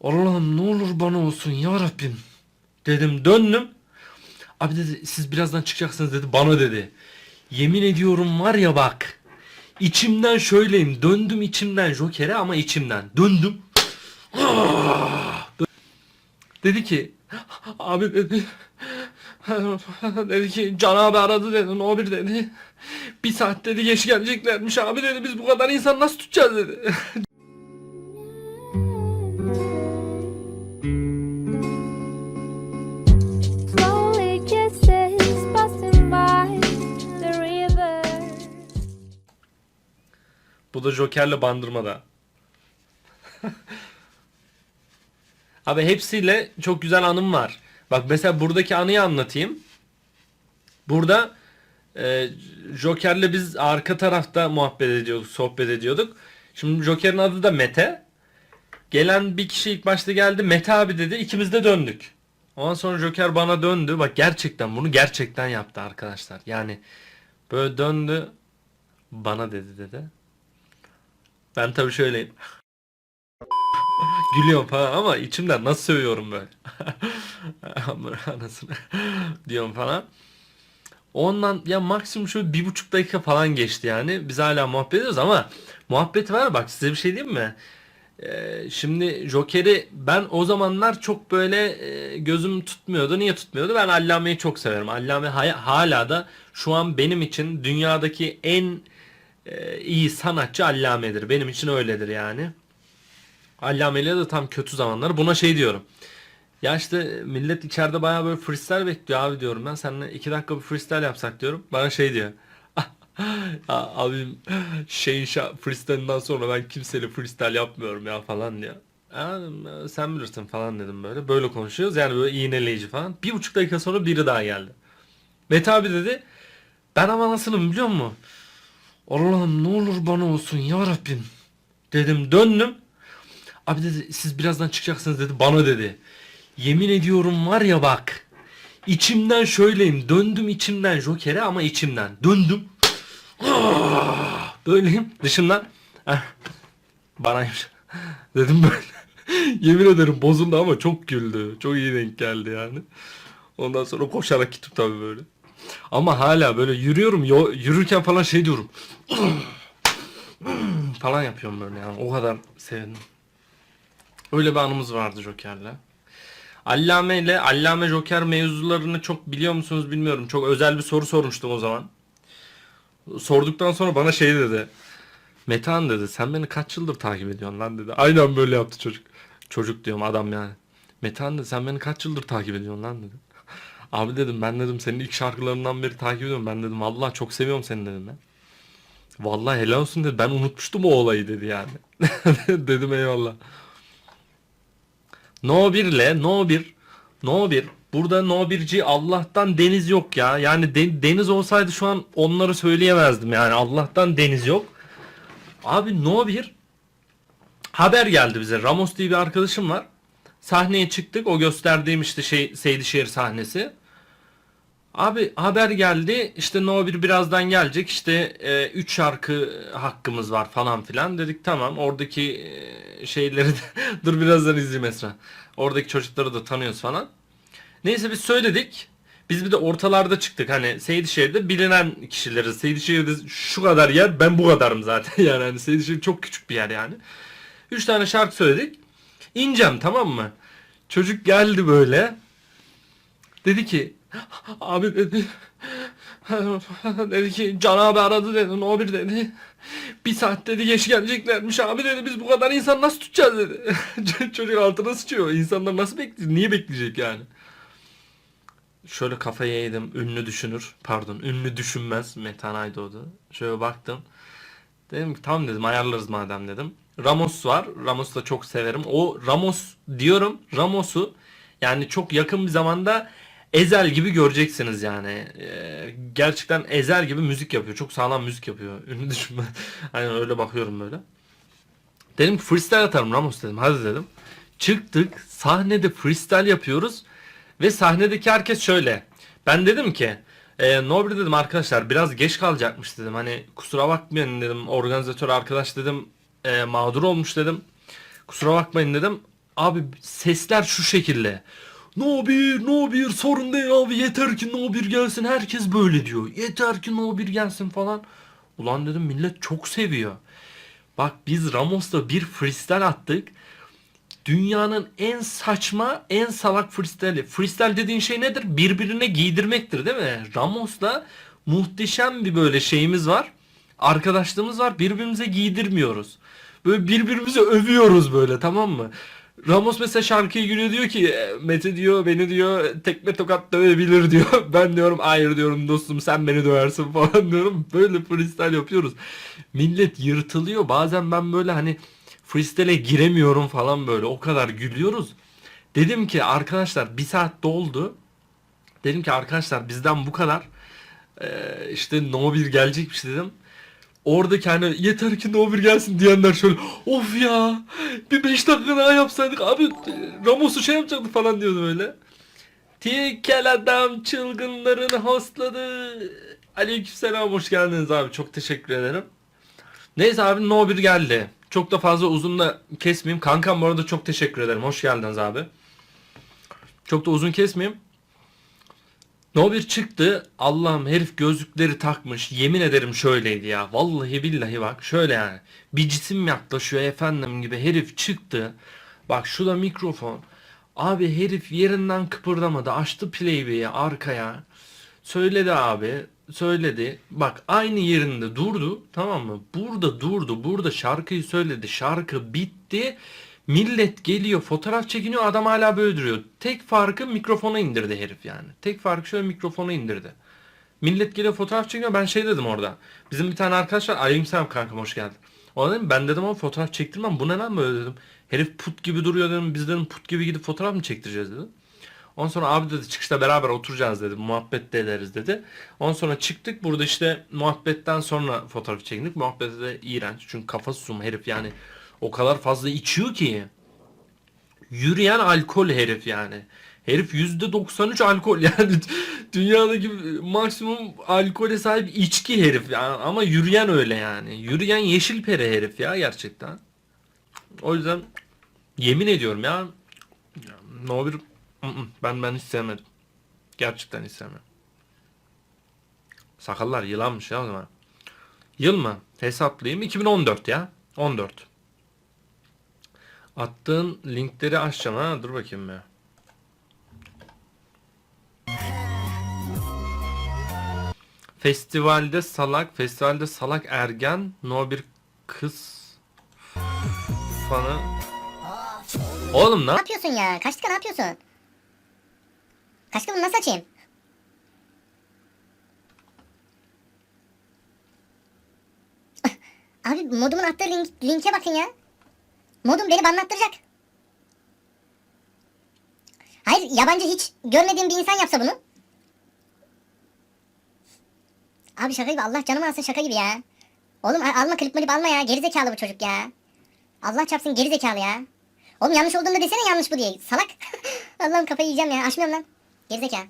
Allah'ım ne olur bana olsun ya Rabbim. Dedim döndüm. Abi dedi siz birazdan çıkacaksınız dedi bana dedi. Yemin ediyorum var ya bak. İçimden şöyleyim. Döndüm içimden Joker'e ama içimden. Döndüm. Dedi ki abi dedi dedi ki Can abi aradı dedi no bir dedi bir saat dedi geç geleceklermiş abi dedi biz bu kadar insan nasıl tutacağız dedi Bu da Joker'le bandırmada. Abi hepsiyle çok güzel anım var. Bak mesela buradaki anıyı anlatayım. Burada e, Joker'le biz arka tarafta muhabbet ediyorduk, sohbet ediyorduk. Şimdi Joker'in adı da Mete. Gelen bir kişi ilk başta geldi. Mete abi dedi. İkimiz de döndük. Ondan sonra Joker bana döndü. Bak gerçekten bunu gerçekten yaptı arkadaşlar. Yani böyle döndü. Bana dedi dedi. Ben tabii şöyleyim. Gülüyorum falan ama içimden nasıl sövüyorum böyle. Anasını diyorum falan. Ondan ya maksimum şöyle bir buçuk dakika falan geçti yani. Biz hala muhabbet ediyoruz ama muhabbet var bak size bir şey diyeyim mi? Ee, şimdi Joker'i ben o zamanlar çok böyle e, gözüm tutmuyordu. Niye tutmuyordu? Ben Allame'yi çok severim. Allame hala da şu an benim için dünyadaki en e, iyi sanatçı Allame'dir. Benim için öyledir yani. Allame'yle de tam kötü zamanlar. Buna şey diyorum. Ya işte millet içeride bayağı böyle freestyle bekliyor abi diyorum ben. Seninle iki dakika bir freestyle yapsak diyorum. Bana şey diyor. ya abim şeyin freestyle'ından sonra ben kimseyle freestyle yapmıyorum ya falan diyor. Ya dedim, sen bilirsin falan dedim böyle. Böyle konuşuyoruz yani böyle iğneleyici falan. Bir buçuk dakika sonra biri daha geldi. Mete abi dedi. Ben ama nasılım biliyor musun? Allah'ım ne olur bana olsun ya Rabbim. Dedim döndüm. Abi dedi siz birazdan çıkacaksınız dedi bana dedi. Yemin ediyorum var ya bak. İçimden şöyleyim. Döndüm içimden Joker'e ama içimden. Döndüm. Böyleyim dışından. Heh, Banaymış. Dedim böyle. Yemin ederim bozuldu ama çok güldü. Çok iyi denk geldi yani. Ondan sonra koşarak gittim tabii böyle. Ama hala böyle yürüyorum. yo- yürürken falan şey diyorum. falan yapıyorum böyle yani. O kadar sevindim. Öyle bir anımız vardı Joker'le. Allame ile Allame Joker mevzularını çok biliyor musunuz bilmiyorum. Çok özel bir soru sormuştum o zaman. Sorduktan sonra bana şey dedi. Metehan dedi sen beni kaç yıldır takip ediyorsun lan dedi. Aynen böyle yaptı çocuk. Çocuk diyorum adam yani. Metehan dedi sen beni kaç yıldır takip ediyorsun lan dedi. Abi dedim ben dedim senin ilk şarkılarından beri takip ediyorum. Ben dedim vallahi çok seviyorum seni dedim ben. Vallahi helal olsun dedi. Ben unutmuştum o olayı dedi yani. dedim eyvallah. No 1 ile No 1 No 1 Burada No 1'ci Allah'tan deniz yok ya. Yani de- deniz olsaydı şu an onları söyleyemezdim yani. Allah'tan deniz yok. Abi No 1 haber geldi bize. Ramos diye bir arkadaşım var. Sahneye çıktık. O gösterdiğim işte şey Seydişehir sahnesi. Abi haber geldi. İşte No 1 birazdan gelecek. İşte 3 şarkı hakkımız var falan filan. Dedik tamam. Oradaki e, şeyleri de dur birazdan izleyeyim Esra. Oradaki çocukları da tanıyoruz falan. Neyse biz söyledik. Biz bir de ortalarda çıktık. Hani Seydişehir'de bilinen kişileriz. Seydişehir'de şu kadar yer ben bu kadarım zaten. Yani hani Seydişehir çok küçük bir yer yani. 3 tane şarkı söyledik. İneceğim tamam mı? Çocuk geldi böyle. Dedi ki abi dedi dedi ki Can abi aradı dedi no bir dedi. Bir saat dedi geç geleceklermiş abi dedi biz bu kadar insan nasıl tutacağız dedi. Çocuk altına sıçıyor insanlar nasıl bekleyecek niye bekleyecek yani? Şöyle kafayı yedim ünlü düşünür pardon ünlü düşünmez Metan Aydoğdu. Şöyle baktım dedim ki tamam dedim ayarlarız madem dedim. Ramos var Ramos'u da çok severim. O Ramos diyorum Ramos'u yani çok yakın bir zamanda Ezel gibi göreceksiniz yani. Ee, gerçekten Ezel gibi müzik yapıyor. Çok sağlam müzik yapıyor. Ünlü düşünme. Aynen öyle bakıyorum böyle. Dedim ki freestyle atarım Ramos dedim. Hadi dedim. Çıktık. Sahnede freestyle yapıyoruz. Ve sahnedeki herkes şöyle. Ben dedim ki e, Nobri dedim arkadaşlar biraz geç kalacakmış dedim. Hani kusura bakmayın dedim. Organizatör arkadaş dedim e, mağdur olmuş dedim. Kusura bakmayın dedim. Abi sesler şu şekilde. No bir, no bir sorun değil abi yeter ki no bir gelsin herkes böyle diyor. Yeter ki no bir gelsin falan. Ulan dedim millet çok seviyor. Bak biz Ramos'ta bir freestyle attık. Dünyanın en saçma, en salak freestyle'i. Freestyle dediğin şey nedir? Birbirine giydirmektir değil mi? Ramos'la muhteşem bir böyle şeyimiz var. Arkadaşlığımız var. Birbirimize giydirmiyoruz. Böyle birbirimizi övüyoruz böyle tamam mı? Ramos mesela şarkıya giriyor diyor ki "E, Mete diyor beni diyor tekme tokat dövebilir diyor. Ben diyorum hayır diyorum dostum sen beni döversin falan diyorum. Böyle freestyle yapıyoruz. Millet yırtılıyor. Bazen ben böyle hani freestyle'e giremiyorum falan böyle. O kadar gülüyoruz. Dedim ki arkadaşlar bir saat doldu. Dedim ki arkadaşlar bizden bu kadar. Ee, işte no bir gelecekmiş dedim. Oradaki hani yeter ki no bir gelsin diyenler şöyle of ya bir 5 dakika daha yapsaydık abi Ramos'u şey yapacaktı falan diyordu böyle. Tikel adam çılgınların hostladı. Aleykümselam hoş geldiniz abi çok teşekkür ederim. Neyse abi no bir geldi. Çok da fazla uzun da kesmeyeyim. Kankam bu arada çok teşekkür ederim. Hoş geldiniz abi. Çok da uzun kesmeyeyim. No bir çıktı. Allah'ım herif gözlükleri takmış. Yemin ederim şöyleydi ya. Vallahi billahi bak şöyle yani. Bir cisim yaklaşıyor efendim gibi herif çıktı. Bak şu mikrofon. Abi herif yerinden kıpırdamadı. Açtı playbay'i arkaya. Söyledi abi. Söyledi. Bak aynı yerinde durdu. Tamam mı? Burada durdu. Burada şarkıyı söyledi. Şarkı bitti. Millet geliyor fotoğraf çekiniyor adam hala böyle duruyor. Tek farkı mikrofona indirdi herif yani. Tek farkı şöyle mikrofona indirdi. Millet geliyor fotoğraf çekiyor ben şey dedim orada. Bizim bir tane arkadaş var aleykümselam kankam hoş geldin. O dedim ben dedim ama fotoğraf çektirmem bu ne lan böyle dedim. Herif put gibi duruyor dedim biz dedim put gibi gidip fotoğraf mı çektireceğiz dedim. Ondan sonra abi dedi çıkışta beraber oturacağız dedi. Muhabbet de ederiz dedi. Ondan sonra çıktık. Burada işte muhabbetten sonra fotoğraf çektik. Muhabbeti de iğrenç. Çünkü kafası sum herif yani. O kadar fazla içiyor ki. Yürüyen alkol herif yani. Herif %93 alkol yani dünyadaki maksimum alkole sahip içki herif yani ama yürüyen öyle yani. Yürüyen yeşil pere herif ya gerçekten. O yüzden yemin ediyorum ya, no bir ben ben hiç sevmedim. Gerçekten hiç sevmedim. Sakallar yılanmış ya o zaman. Yıl mı? Hesaplayayım. 2014 ya. 14. Attığın linkleri açacağım ha. Dur bakayım bir. Festivalde salak, festivalde salak ergen, no bir kız fanı. Oğlum Ne lan. yapıyorsun ya? Kaçtık ne yapıyorsun? Kaçtık bunu nasıl açayım? Abi modumun attığı link, linke bakın ya. Modum beni banlattıracak. Hayır yabancı hiç görmediğim bir insan yapsa bunu. Abi şaka gibi Allah canımı alsın şaka gibi ya. Oğlum al- alma klip malip alma ya. Gerizekalı bu çocuk ya. Allah çarpsın gerizekalı ya. Oğlum yanlış olduğunda desene yanlış bu diye. Salak. Allah'ım kafayı yiyeceğim ya. Açmıyorum lan. Gerizekalı.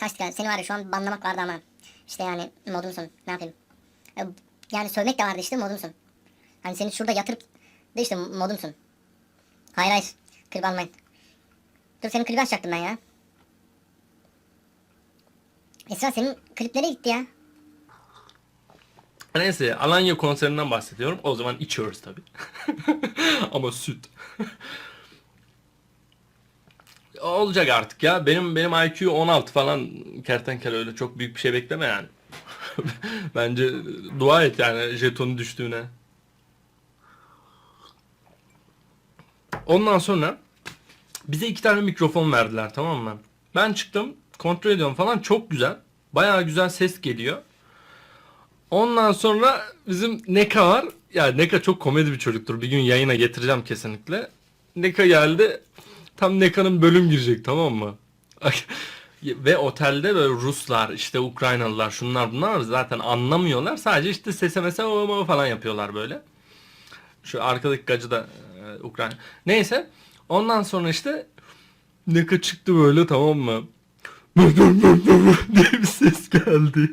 Kaçtık. Seni var ya şu an banlamak vardı ama. İşte yani modumsun. Ne yapayım? Yani sövmek de vardı işte modumsun. Hani seni şurada yatırıp de işte modumsun. Hayır hayır. Klip almayın. Dur senin klibi açacaktım ben ya. Esra senin klip gitti ya? Neyse Alanya konserinden bahsediyorum. O zaman içiyoruz tabi. Ama süt. Olacak artık ya. Benim benim IQ 16 falan kertenkele öyle çok büyük bir şey bekleme yani. Bence dua et yani jetonu düştüğüne. Ondan sonra bize iki tane mikrofon verdiler tamam mı? Ben çıktım kontrol ediyorum falan çok güzel. Bayağı güzel ses geliyor. Ondan sonra bizim Neka var. Ya Neka çok komedi bir çocuktur. Bir gün yayına getireceğim kesinlikle. Neka geldi. Tam Neka'nın bölüm girecek tamam mı? Ve otelde böyle Ruslar, işte Ukraynalılar, şunlar bunlar zaten anlamıyorlar. Sadece işte sese mese o- o falan yapıyorlar böyle. Şu arkadaki gacı da e, Ukrayna. Neyse. Ondan sonra işte Neka çıktı böyle tamam mı? diye bir ses geldi.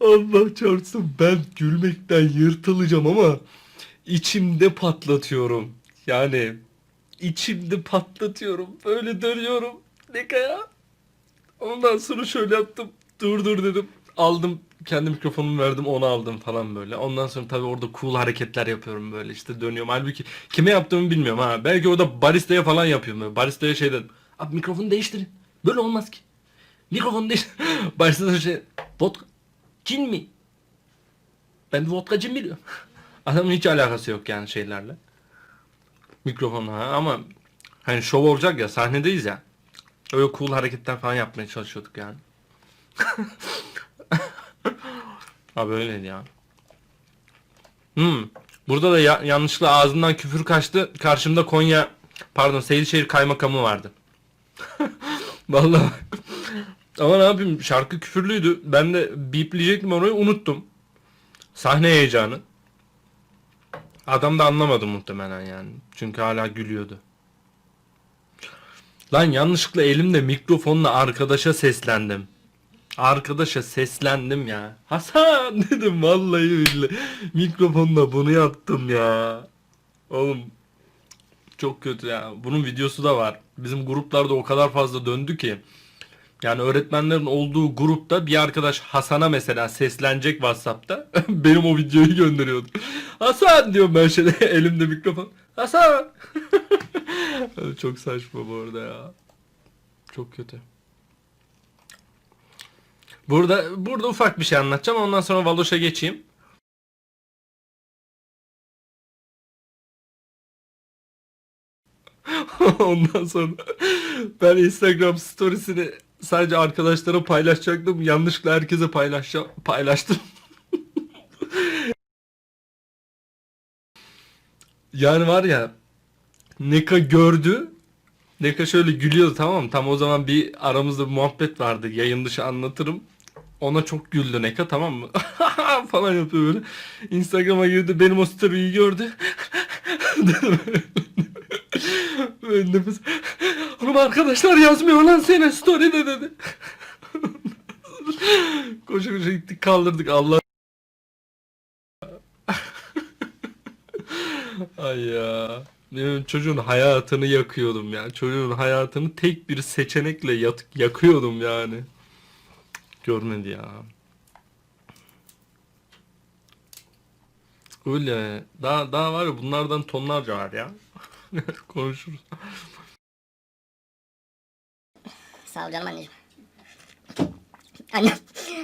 Allah çarpsın ben gülmekten yırtılacağım ama içimde patlatıyorum. Yani içimde patlatıyorum. Böyle dönüyorum. Ne kaya? Ondan sonra şöyle yaptım. Dur dur dedim. Aldım kendi mikrofonumu verdim onu aldım falan böyle. Ondan sonra tabii orada cool hareketler yapıyorum böyle işte dönüyorum. Halbuki kime yaptığımı bilmiyorum ha. Belki orada baristaya falan yapıyorum böyle. Baristaya şey dedim. Abi mikrofonu değiştirin. Böyle olmaz ki. Mikrofonu değiştir. Barista da şey. Vodka. Cin mi? Ben bir vodka cin biliyorum. Adamın hiç alakası yok yani şeylerle. Mikrofonla ha ama hani şov olacak ya sahnedeyiz ya. Öyle cool hareketler falan yapmaya çalışıyorduk yani. Abi öyleydi ya. Hmm. Burada da ya- yanlışlıkla ağzından küfür kaçtı. Karşımda Konya pardon Seydişehir kaymakamı vardı. Vallahi. Ama ne yapayım şarkı küfürlüydü. Ben de bipleyecektim orayı unuttum. Sahne heyecanı. Adam da anlamadı muhtemelen yani. Çünkü hala gülüyordu. Lan yanlışlıkla elimde mikrofonla arkadaşa seslendim. Arkadaşa seslendim ya. Hasan dedim vallahi billahi. Mikrofonla bunu yaptım ya. Oğlum çok kötü ya. Bunun videosu da var. Bizim gruplarda o kadar fazla döndü ki. Yani öğretmenlerin olduğu grupta bir arkadaş Hasan'a mesela seslenecek WhatsApp'ta. Benim o videoyu gönderiyordu. Hasan diyorum ben şöyle elimde mikrofon. Hasan. Çok saçma bu arada ya. Çok kötü. Burada burada ufak bir şey anlatacağım. Ondan sonra Valoş'a geçeyim. Ondan sonra ben Instagram storiesini sadece arkadaşlara paylaşacaktım. Yanlışlıkla herkese paylaşa paylaştım. yani var ya Neka gördü. Neka şöyle gülüyordu tamam? Tam o zaman bir aramızda bir muhabbet vardı. Yayın dışı anlatırım. Ona çok güldü Neka tamam mı? falan yapıyor böyle. Instagram'a girdi benim o story'yi gördü. Böyle nefes. Oğlum arkadaşlar yazmıyor lan senin story'de dedi. koşa koşa gittik kaldırdık Allah. Ay ya. Benim çocuğun hayatını yakıyordum ya. Çocuğun hayatını tek bir seçenekle yak- yakıyordum yani. Görmedi ya. Öyle. Daha daha var ya bunlardan tonlarca var ya. Konuşuruz. Sağ ol canım anneciğim. Annem,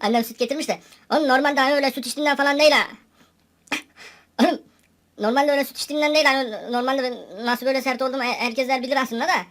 annem süt getirmiş de. Oğlum normalde hani öyle süt içtiğinden falan değil ha. Oğlum normalde öyle süt içtiğinden değil hani normalde nasıl böyle sert oldum herkesler bilir aslında da.